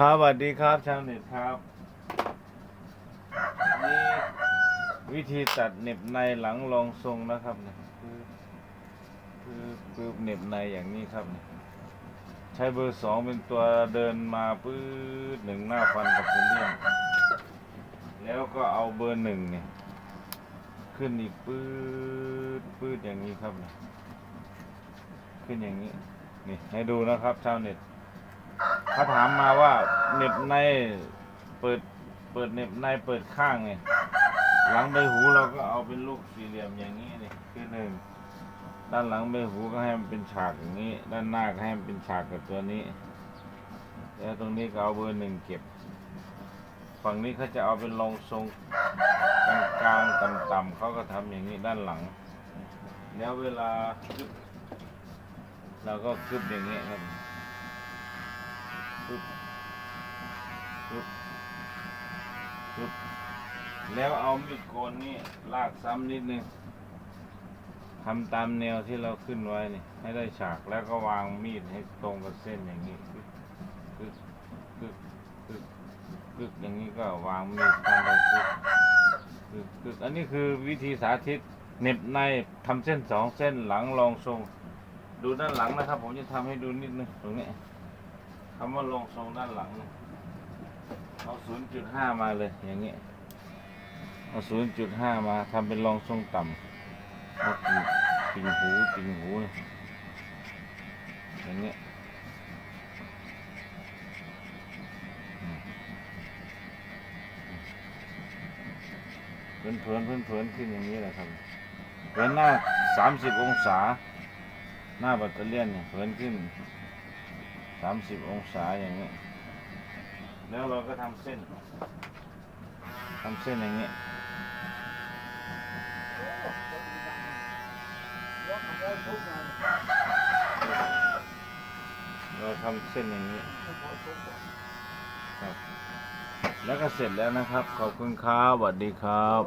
ครับสวัสดีครับชาวเน็ตครับ นี่วิธีตัดเน็บในหลังรองทรงนะครับเนี่ยคือคือคือเน็บในอย่างนี้ครับเนี่ยใช้เบอร์สองเป็นตัวเดินมาปื๊ดหนึ่งหน้าฟันกับเป็นเลี่ยงแล้วก็เอาเบอร์หนึ่งเนี่ย ขึ้นอีกปื๊ดปื๊ดอย่างนี้ครับเนี่ยขึ้นอย่างนี้ นี่ให้ดูนะครับชาวเน็ต เขาถามมาว่าเน็บในเปิดเปิดเน็บในเปิดข้างเนี่ยหลังใบหูเราก็เอาเป็นลูกสี่เหลี่ยมอย่างนี้นี่คือหนึ่งด้านหลังใบหูก็ให้มันเป็นฉากอย่างนี้ ด้านหน้าก็ให้มันเป็นฉากกับตัวนี้ แล้วตรงนี้ก็เอาเบอร์หนึ่งเก็บ ฝั่งนี้เขาจะเอาเป็นรองทรงกลางๆต่ำๆเขาก็ทำอย่างนี้ด้านหลัง แล้วเวลาคึบเราก็คึบอย่างนี้ครับ ปึ๊บปึ๊บปึ๊บแล้วเอามีดโกนนี่ลากซ้ำนิดนึงทำตามแนวที่เราขึ้นไว้นี่ให้ได้ฉากแล้วก็วางมีดให้ตรงกับเส้นอย่างนี้ปึ๊บปึ๊บปึ๊บปึ๊บปึ๊บอย่างนี้ก็วางมีดทำไปปึ๊บปึ๊บปึ๊บอันนี้คือวิธีสาธิตเน็บในทำเส้นสองเส้นหลังรองทรง ดูด้านหลังนะครับ ผมจะทำให้ดูนิดนึงตรงนี้ คำว่าลงทรงด้านหลังเนี่ยเอา 0.5 มาเลยอย่างนี้ยเอา 0.5 มาทำเป็นรองทรงต่ำเอาติ่งหูติ่งหูเนี่ยอย่างนี้อืมเพื่อนเพื่อนเพื่อนเพื่อนขึ้นอย่างนี้แหละครับเพื่อนหน้า 30 องศา หน้าแบัตเตอเลียนเนี่ยเพื่อนขึ้น สามสิบองศาอย่างนี้ แล้วเราก็ทำเส้นทำเส้นอย่างนี้เราทำเส้นอย่างนี้ครับแล้วก็เสร็จแล้วนะครับ ขอบคุณครับสวัสดีครับ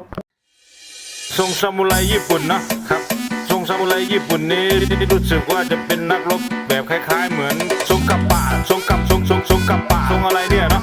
ทรงซามูไรญี่ปุ่นนะครับทรง ซามูไรญี่ปุ่นนี้รู้สึกว่าจะเป็นนักรบแบบคล้าย ๆ เหมือน ทรงกับป่าทรงกับทรงทรงทรงกับป่าทรงอะไรเนี่ยเนาะ